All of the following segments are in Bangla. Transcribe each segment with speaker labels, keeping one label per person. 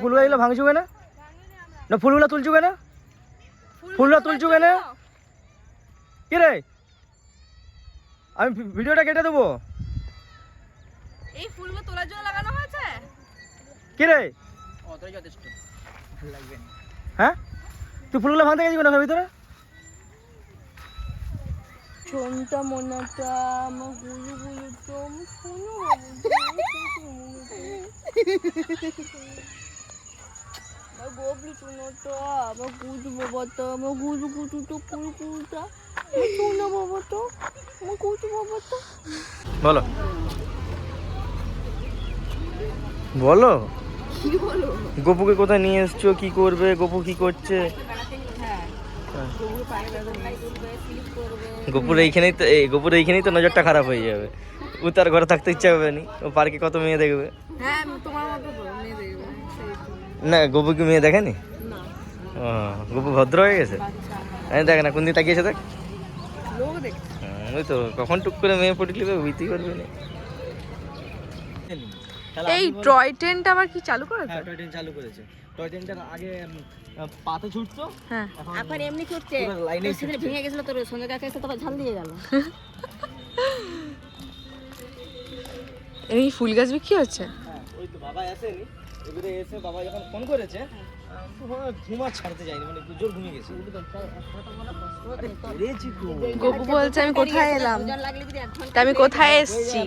Speaker 1: ফুলগুলো ভাঙছু কেন না? ফুলগুলো তুলছু কেন ফুলগুলো তুলছু কেন কি রে আমি ভিডিওটা কেটে দেবো।
Speaker 2: এই ফুলগুলো তোলার জন্য লাগানো হয়েছে?
Speaker 1: কি রে
Speaker 3: অতই যথেষ্ট লাগবে না।
Speaker 1: হ্যাঁ? তুই ফুলগুলো ভাঙতে গেছিস না ভিতরে?
Speaker 2: চোনটা মোনাটা আমার গুলু গুলু তো ফুলু
Speaker 1: বলো। বলো? গপুকে কোথায় নিয়ে এসছো? কি করবে? গোপু কি করছে?
Speaker 2: করবে।
Speaker 1: গপুর এইখানেই তো এই গোপুর এইখানেই তো নজরটা খারাপ হয়ে যাবে। ও তার ঘরে থাকতে ইচ্ছা হবে নি। ও পার্কে কত মেয়ে দেখবে?
Speaker 2: হ্যাঁ তোমার মতো
Speaker 1: না গপু কি মেয়ে দেখেনি? গপু ভদ্র হয়ে গেছে? আমি দেখ না কোন দিন তাকিয়েছে দেখ।
Speaker 2: লোক দেখছে।
Speaker 1: ওই তো কখন টুক করে মেয়ে পড়ে বুঝতেই পারবে না।
Speaker 2: এই টয় ট্রেনটা আবার কি চালু করেছে?
Speaker 1: হ্যাঁ টয় ট্রেন চালু করেছে। টয় ট্রেনটা আগে পাতে ছুটতো।
Speaker 2: হ্যাঁ।
Speaker 1: এখন
Speaker 4: এমনি ছুটছে।
Speaker 1: লাইনে
Speaker 4: তোর সেদিন ভেঙে গেছিল তোর সঙ্গে কাছে এসে তখন ঝাল দিয়ে গেল।
Speaker 2: এই ফুল গাছ বিক্রি হচ্ছে?
Speaker 1: হ্যাঁ, ওই তো বাবা আসেনি। এবারে এসে বাবা যখন ফোন করেছে ঘুমা ছাড়তে যায়নি মানে জোর ঘুমিয়ে গেছে।
Speaker 2: গপু বলছে আমি কোথায় এলাম?
Speaker 4: ওজন লাগলে যদি এক ঘণ্টা
Speaker 2: তা আমি কোথায় এসছি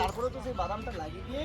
Speaker 1: তারপরে তো সেই বাদামটা লাগিয়ে দিয়ে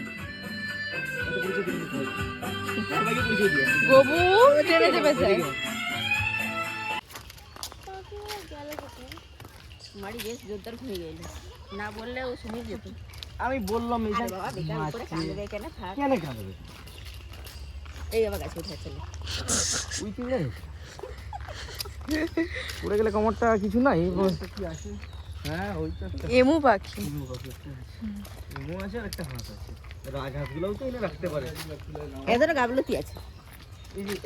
Speaker 2: গবু ট্রেনে চেপেছে
Speaker 4: মারি বেশ জোরদার ঘুরে গেল। না বললে ও শুনে যেত।
Speaker 1: আমি বললাম এই
Speaker 4: কেন?
Speaker 1: কাঁদবে?
Speaker 4: এই আবার গাছ উঠে চলে।
Speaker 1: উই তুই পড়ে গেলে কোমরটা কিছু নাই? কি আছে? হ্যাঁ ওই তো একটা
Speaker 2: এমু পাখি।
Speaker 1: কাকু একটা আছে। আর একটা হাঁস আছে। রাজহাঁসগুলোও তো এনে রাখতে পারে।
Speaker 4: এদের গাবলতি আছে?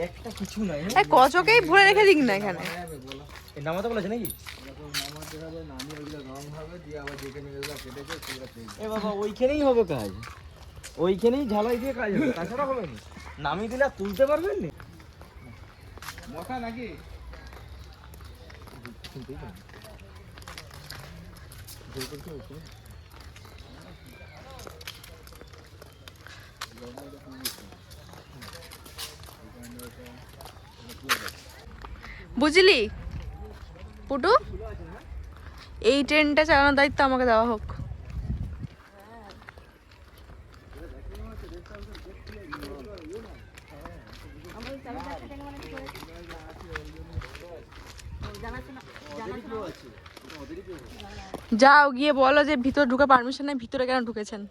Speaker 1: একটা কিছু নাই হ্যাঁ?
Speaker 2: কচকেই ভরে রেখে দিক না এখানে।
Speaker 1: নামাতে বলেছে নাকি? এ বাবা ওইখানেই হবে কাজ। ওইখানেই ঝালাই দিয়ে কাজ হবে তাছাড়া হবে না। নামিয়ে দিলে আর তুলতে পারবেন না? মশা নাকি?
Speaker 2: বুঝলি? পুটু? এই ট্রেনটা চালানোর দায়িত্ব আমাকে দেওয়া হোক। যাও গিয়ে বলো যে ভিতরে ঢুকে পারমিশন নেই ভিতরে কেন ঢুকেছেন?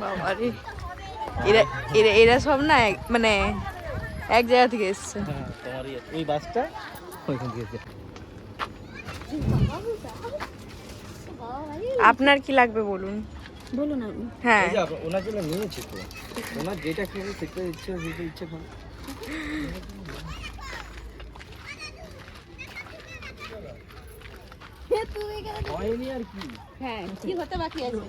Speaker 2: বাবারে। এরা এরা এরা সব না মানে এক জায়গা থেকে এসছে।
Speaker 1: হ্যাঁ তোমার বাসটা ওইখান থেকে
Speaker 2: আপনার কি লাগবে বলুন?
Speaker 4: বলুন
Speaker 2: হ্যাঁ।
Speaker 1: ওনার জন্য নিয়েছি তো। ওনার যেটা খেয়ে সেটা ইচ্ছে ইচ্ছে করে
Speaker 2: তুমি কেন
Speaker 1: হয়নি আর কি
Speaker 4: হ্যাঁ কি হতে বাকি আছে?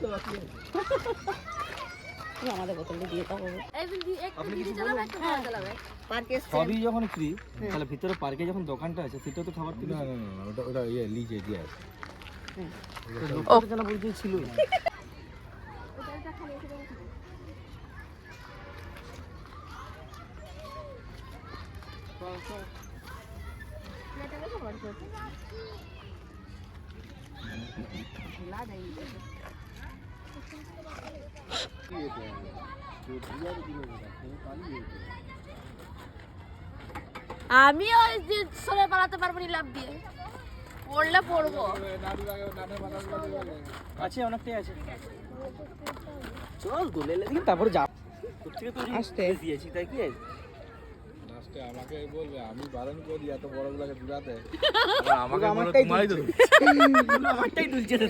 Speaker 4: আমাদের বোতলটা দিয়ে দাও।
Speaker 2: এই বিল একটু
Speaker 1: আপনি কিছু বলবেন?
Speaker 2: একটু ভালো চালাবে
Speaker 4: পার্কে
Speaker 1: সবই যখন ফ্রি তাহলে ভিতরে পার্কে যখন দোকানটা আছে সেটা তো খাবার
Speaker 5: না না ওটা ওটা ইয়ে লিজে দিয়ে আছে।
Speaker 1: জানা বলতে ছিল।
Speaker 2: আমি ওই যে সরে পালাতে পারব না লাভ দিয়ে। পড়লে পড়ব।
Speaker 1: আছে অনেকটাই আছে। চল দোলে দেখি। তারপরে যা। তোর থেকে তো
Speaker 4: আসতে।
Speaker 1: দিয়েছি তাই কি? আছে
Speaker 5: আমাকে বলবে আমি বারণ করি এত বড় গুলাকে দূরাতে
Speaker 1: আমাকে
Speaker 5: বলো,
Speaker 1: আমারটাই
Speaker 5: তোমারই তো
Speaker 1: আমারটাই দুলছে আছে?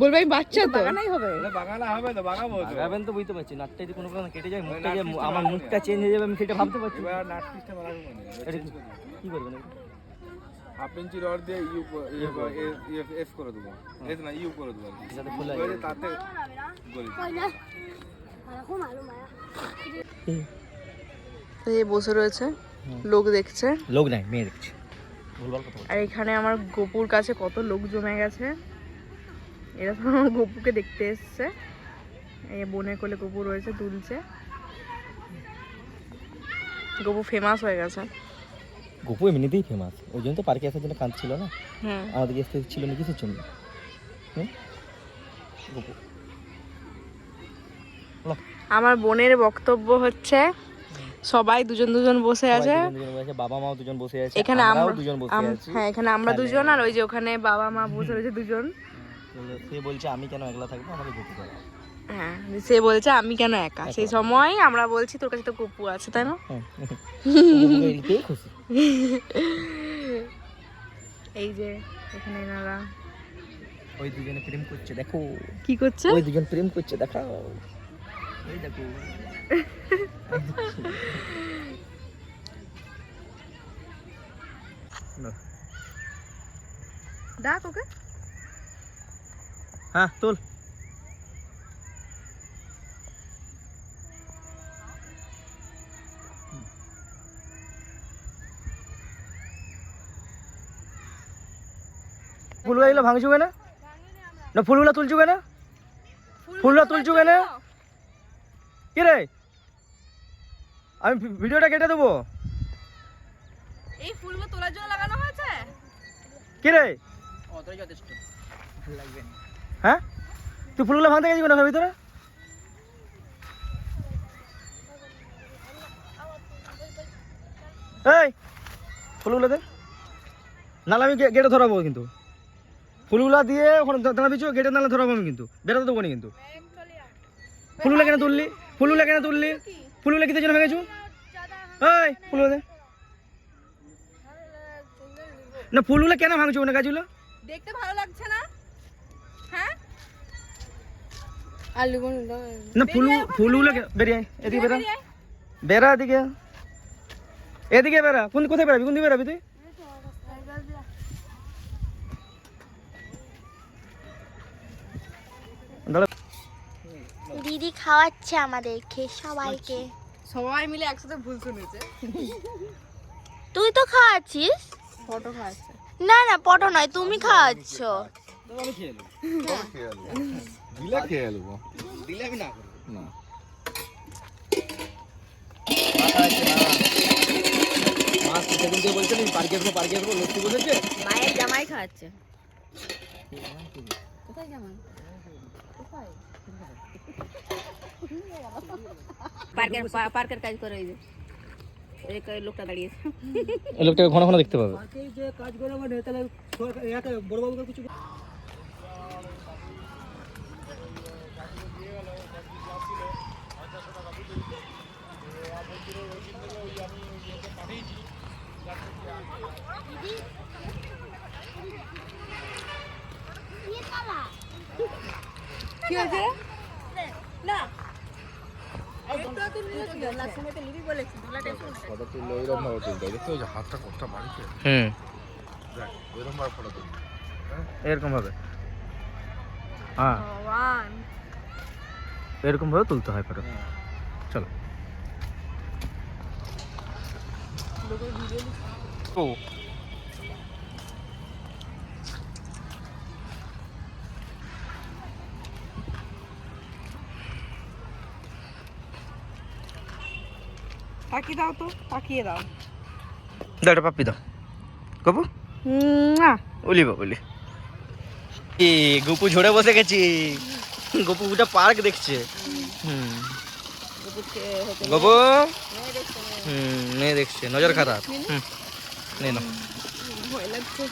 Speaker 2: বলবে বাচ্চা তো।
Speaker 4: বাগানাই হবে।
Speaker 5: বাগানা হবে তো বাগাবো তো।
Speaker 1: তো বুঝতে পারছি। নাটটা যদি কোনো কারণে কেটে যায় মুখটা আমার মুখটা চেঞ্জ হয়ে যাবে আমি সেটা ভাবতে পারছি না।
Speaker 5: এবার নাট
Speaker 1: কি- করবেন
Speaker 5: হাফ ইঞ্চি রড দিয়ে ইউ ক- ইউ ক- এ- এ- এস করে দেবো। এস না ইউ করে দেবো
Speaker 1: যাতে খোলা
Speaker 5: তাতে গলি।
Speaker 2: এই বসে রয়েছে লোক দেখছে।
Speaker 1: লোক নাই মেয়ে দেখছি।
Speaker 2: আর এখানে আমার গোপুর কাছে কত লোক জমে গেছে। এরা তো আমার গোপুকে দেখতে এসছে। এই বোনের কোলে গোপু রয়েছে দুলছে। গোপু ফেমাস হয়ে গেছে।
Speaker 1: গপু এমনিতেই ফেমাস ওই জন্য তো পার্কে আসার জন্য কাঁদছিল না? আমাদের আসতে ছিল না কিসের জন্য। হুম? গপু।
Speaker 2: আমার বোনের বক্তব্য হচ্ছে সবাই দুজন দুজন বসে আছে।
Speaker 1: বাবা মাও দুজন বসে আছে
Speaker 2: এখানে আমরা
Speaker 1: দুজন বসে আছি।
Speaker 2: হ্যাঁ এখানে আমরা দুজন আর ওই যে ওখানে বাবা মা বসে রয়েছে দুজন।
Speaker 1: সে বলছে আমি কেন একলা থাকব? আমাকে গপু দাও।
Speaker 2: হ্যাঁ সে বলছে আমি কেন একা? সেই সময় আমরা বলছি তোর কাছে তো গপু আছে তাই না?
Speaker 1: হ্যাঁ।
Speaker 2: এই যে এখানে এনারা।
Speaker 1: ওই দুজনে প্রেম করছে দেখো।
Speaker 2: কি করছে?
Speaker 1: ওই দুজন প্রেম করছে দেখাও। দেখো। না।
Speaker 2: ডাক ওকে।
Speaker 1: হ্যাঁ তোল। ফুলগুলো ভাঙছো কেন না ফুলগুলো তুলছো কেন ফুলগুলো তুলছো কেন কি রে আমি ভি- ভিডিওটা কেটে দেবো।
Speaker 2: এই ফুলগুলো তোলার জন্য লাগানো হয়েছে?
Speaker 1: কি রে
Speaker 3: অতটাই যথেষ্ট। লাগবে না।
Speaker 1: হ্যাঁ? তুই ফুলগুলো ভাঙতে গেছিস না ভিতরে? এই ফুলগুলো দে। নাহলে আমি গে- গেটে ধরাবো কিন্তু। ফুলগুলো দিয়ে ওখানে দাঁড়াবি গেটে নাহলে ধরাবো আমি কিন্তু। বেরোতে দেবো না কিন্তু। ফুলগুলো কেন তুললি? ফুলগুলো কেন তুললি? ফুলগুলো কিসের জন্য ভেঙেছু? এই ফুলগুলো দে। না ফুলগুলো কেন ভাঙছো না গাছগুলো?
Speaker 2: দেখতে ভালো লাগছে না? হ্যাঁ? আলু
Speaker 1: না ফুল বেরিয়ে এদিকে বেরা। বেরা এদিকে। এদিকে বেরা। কোন কোথায় বেরাবি? কোন দিকে বেরাবি তুই?
Speaker 6: দিদি খাওয়াচ্ছে আমাদেরকে সবাইকে।
Speaker 2: সবাই মিলে একসাথে ভুল শুনেছে।
Speaker 6: তুই তো খাওয়াচ্ছিস?
Speaker 2: ফটো খাচ্ছে
Speaker 6: না না পটো নয় তুমি খাওয়াচ্ছ।
Speaker 1: আমি খেয়ে নেব।
Speaker 5: খেয়ে দিলে খেয়ে নেব?
Speaker 1: দিলে আমি না করব।
Speaker 5: না।
Speaker 1: মাছ সেদিন দিয়ে বলছেন পার্কে আসব পার্কে আসব লক্ষ্মী বসেছে
Speaker 4: মায়ের জামাই খাওয়াচ্ছে। কোথায়? জামাই? পার্কের পা- পার্কের কাজ করে ওই যে এই ক- লোকটা দাঁড়িয়েছে
Speaker 1: ওই লোকটাকে ঘন ঘন দেখতে পাবে
Speaker 2: কি হয়েছে না একটু
Speaker 4: দোলার সময় তো নিবি বলেছি দোলাটা
Speaker 5: ফটো তুললে ওইরকম ভাবে তুলতে হয় দেখতে যে হাতটা কতটা বাড়িছে
Speaker 1: হুম
Speaker 5: দেখ ওইরকম ভাবে ফটো তুলতে
Speaker 1: এরকম ভাবে। হ্যাঁ।
Speaker 2: ওয়ান
Speaker 1: এরকম ভাবে তুলতে হয় ফটো। চলো।
Speaker 4: তাকিয়ে দাও তো তাকিয়ে দাও।
Speaker 1: দাও এটা পাপ্পি দাও। গপু
Speaker 4: না
Speaker 1: উলি বাবুলি এ গপু ঝরে বসে গেছি। গপু ওটা পার্ক দেখছে। হুম। গপু? হুম মেয়ে দেখছে নজর খারাপ হুম নে না
Speaker 2: ভয় লাগছে।